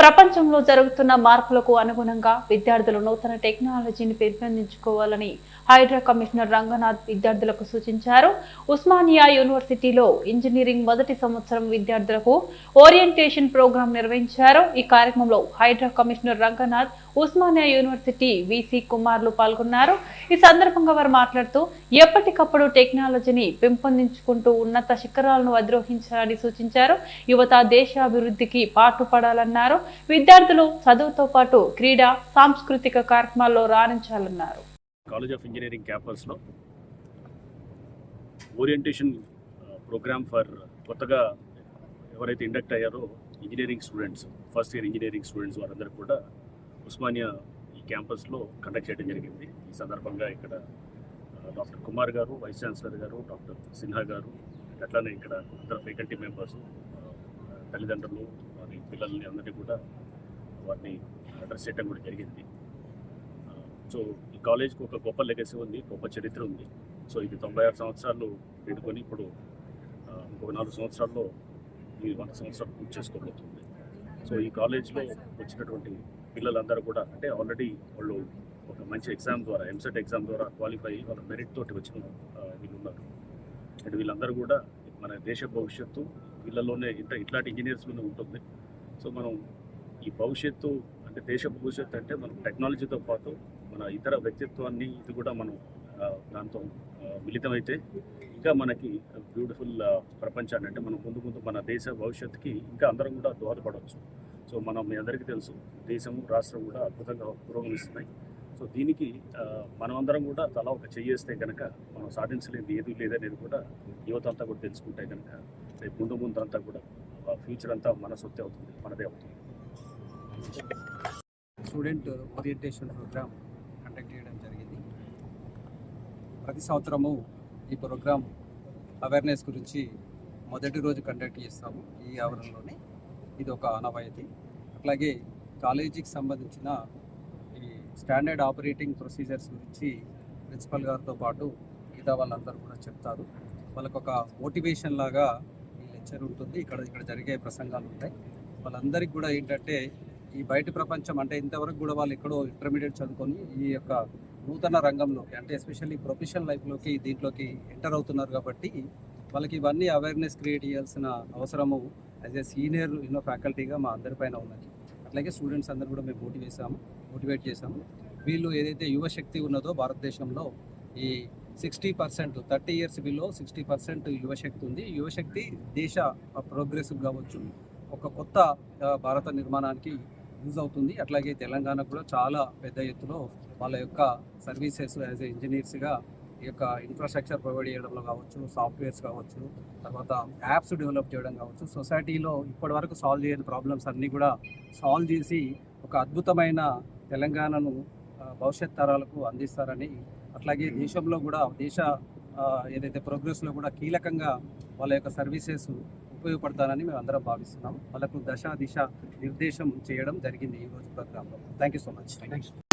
ప్రపంచంలో జరుగుతున్న మార్పులకు అనుగుణంగా విద్యార్థులు నూతన టెక్నాలజీని పెంపొందించుకోవాలని హైడ్రా కమిషనర్ రంగనాథ్ విద్యార్థులకు సూచించారు. ఉస్మానియా యూనివర్సిటీలో ఇంజనీరింగ్ మొదటి సంవత్సరం విద్యార్థులకు ఓరియంటేషన్ ప్రోగ్రాం నిర్వహించారు. ఈ కార్యక్రమంలో HYDRAA commissioner Ranganath Osmania university VC కుమార్లు పాల్గొన్నారు. ఈ సందర్భంగా వారు మాట్లాడుతూ ఎప్పటికప్పుడు టెక్నాలజీని పెంపొందించుకుంటూ ఉన్నత శిఖరాలను అధిరోహించాలని సూచించారు. యువత దేశాభివృద్ధికి పాటుపడాలన్నారు. విద్యార్థులు చదువుతో పాటు క్రీడా సాంస్కృతిక కార్యక్రమాల్లో రాణించాలన్నారు. కాలేజ్ ఆఫ్ ఇంజనీరింగ్ క్యాంపస్లో ఓరియంటేషన్ ప్రోగ్రామ్ ఫర్ కొత్తగా ఎవరైతే ఇండక్ట్ అయ్యారో engineering students first year engineering students వారందరూ కూడా ఉస్మానియా ఈ క్యాంపస్లో కండక్ట్ చేయడం జరిగింది. ఈ సందర్భంగా ఇక్కడ uh, డాక్టర్ కుమార్ గారు వైస్ ఛాన్సలర్ గారు డాక్టర్ సిన్హా గారు అట్లానే ఇక్కడ ఇతర ఫ్యాకల్టీ మెంబర్స్ తల్లిదండ్రులు వారి పిల్లల్ని అందరినీ కూడా వాటిని అడ్రస్ చేయడం కూడా జరిగింది. సో ఈ కాలేజ్కి ఒక గొప్ప లెగసీ ఉంది గొప్ప చరిత్ర ఉంది. సో ఇది తొంభై ఆరు సంవత్సరాలు పెట్టుకొని ఇప్పుడు ఇంకొక నాలుగు సంవత్సరాల్లో ఈ వంద సంవత్సరాలు పూర్తి చేసుకోబోతుంది. సో ఈ కాలేజ్లో వచ్చినటువంటి పిల్లలందరూ కూడా అంటే ఆల్రెడీ వాళ్ళు ఒక మంచి ఎగ్జామ్ ద్వారా ఎంసెట్ ఎగ్జామ్ ద్వారా క్వాలిఫై అయ్యి వాళ్ళ మెరిట్ తోటి వచ్చిన వీళ్ళు ఉన్నారు అండ్ వీళ్ళందరూ కూడా మన దేశ భవిష్యత్తు వీళ్ళలోనే ఇంత ఇట్లాంటి ఇంజనీర్స్లోనే ఉంటుంది. సో మనం ఈ భవిష్యత్తు అంటే దేశ భవిష్యత్తు అంటే మనం టెక్నాలజీతో పాటు మన ఇతర వ్యక్తిత్వాన్ని ఇది కూడా మనం దాంతో మిళితమైతే ఇంకా మనకి బ్యూటిఫుల్ ప్రపంచాన్ని అంటే మనం ముందు ముందు మన దేశ భవిష్యత్తుకి ఇంకా అందరం కూడా దోహదపడవచ్చు. సో మనం మీ అందరికీ తెలుసు దేశము రాష్ట్రం కూడా అద్భుతంగా పురోగమిస్తున్నాయి. సో దీనికి మనమందరం కూడా తలా ఒక చేయేస్తే కనుక మనం సాధించలేదు ఏది లేదనేది కూడా యువత అంతా కూడా తెలుసుకుంటే కనుక రేపు ముందు ముందు అంతా కూడా ఫ్యూచర్ అంతా మన సొత్తే అవుతుంది మనదే అవుతుంది. స్టూడెంట్ ఓరియంటేషన్ ప్రోగ్రామ్ కండక్ట్ చేయడం జరిగింది. ప్రతి సంవత్సరము ఈ ప్రోగ్రామ్ అవేర్నెస్ గురించి మొదటి రోజు కండక్ట్ చేస్తాము ఈ ఆవరణలోనే. ఇది ఒక ఆనవాయితీ. అట్లాగే కాలేజీకి సంబంధించిన స్టాండర్డ్ ఆపరేటింగ్ ప్రొసీజర్స్ గురించి ప్రిన్సిపల్ గారితో పాటు మిగతా వాళ్ళందరూ కూడా చెప్తారు. వాళ్ళకు ఒక మోటివేషన్ లాగా ఈ లెక్చర్ ఉంటుంది. ఇక్కడ ఇక్కడ జరిగే ప్రసంగాలు ఉంటాయి. వాళ్ళందరికీ కూడా ఏంటంటే ఈ బయట ప్రపంచం అంటే ఇంతవరకు కూడా వాళ్ళు ఎక్కడో ఇంటర్మీడియట్ చదువుకొని ఈ యొక్క నూతన రంగంలోకి అంటే ఎస్పెషల్లీ ప్రొఫెషనల్ లైఫ్లోకి దీంట్లోకి ఎంటర్ అవుతున్నారు కాబట్టి వాళ్ళకి ఇవన్నీ అవేర్నెస్ క్రియేట్ చేయాల్సిన అవసరము as a senior you know ఫ్యాకల్టీగా మా అందరిపైన ఉన్నది. అట్లాగే స్టూడెంట్స్ అందరూ కూడా మేము పోటీ చేసాము మోటివేట్ చేసాము వీళ్ళు ఏదైతే యువశక్తి ఉన్నదో భారతదేశంలో ఈ sixty percent thirty years below sixty percent యువశక్తి ఉంది. యువశక్తి దేశ ప్రోగ్రెసివ్ కావచ్చు ఒక కొత్త భారత నిర్మాణానికి యూజ్ అవుతుంది. అట్లాగే తెలంగాణ కూడా చాలా పెద్ద ఎత్తులో వాళ్ళ యొక్క సర్వీసెస్ యాజ్ ఇంజనీర్స్గా ఈ యొక్క ఇన్ఫ్రాస్ట్రక్చర్ ప్రొవైడ్ చేయడంలో కావచ్చు సాఫ్ట్వేర్స్ కావచ్చు తర్వాత యాప్స్ డెవలప్ చేయడం కావచ్చు సొసైటీలో ఇప్పటి వరకు సాల్వ్ చేయని ప్రాబ్లమ్స్ అన్నీ కూడా సాల్వ్ చేసి ఒక అద్భుతమైన తెలంగాణను భవిష్యత్ తరాలకు అందిస్తారని అట్లాగే దేశంలో కూడా దేశ ఏదైతే ప్రోగ్రెస్లో కూడా కీలకంగా వాళ్ళ యొక్క సర్వీసెస్ ఉపయోగపడతానని మేము అందరం భావిస్తున్నాం. వాళ్ళకు దశ దిశ నిర్దేశం చేయడం జరిగింది ఈ రోజు ప్రోగ్రాంలో thank you so much thank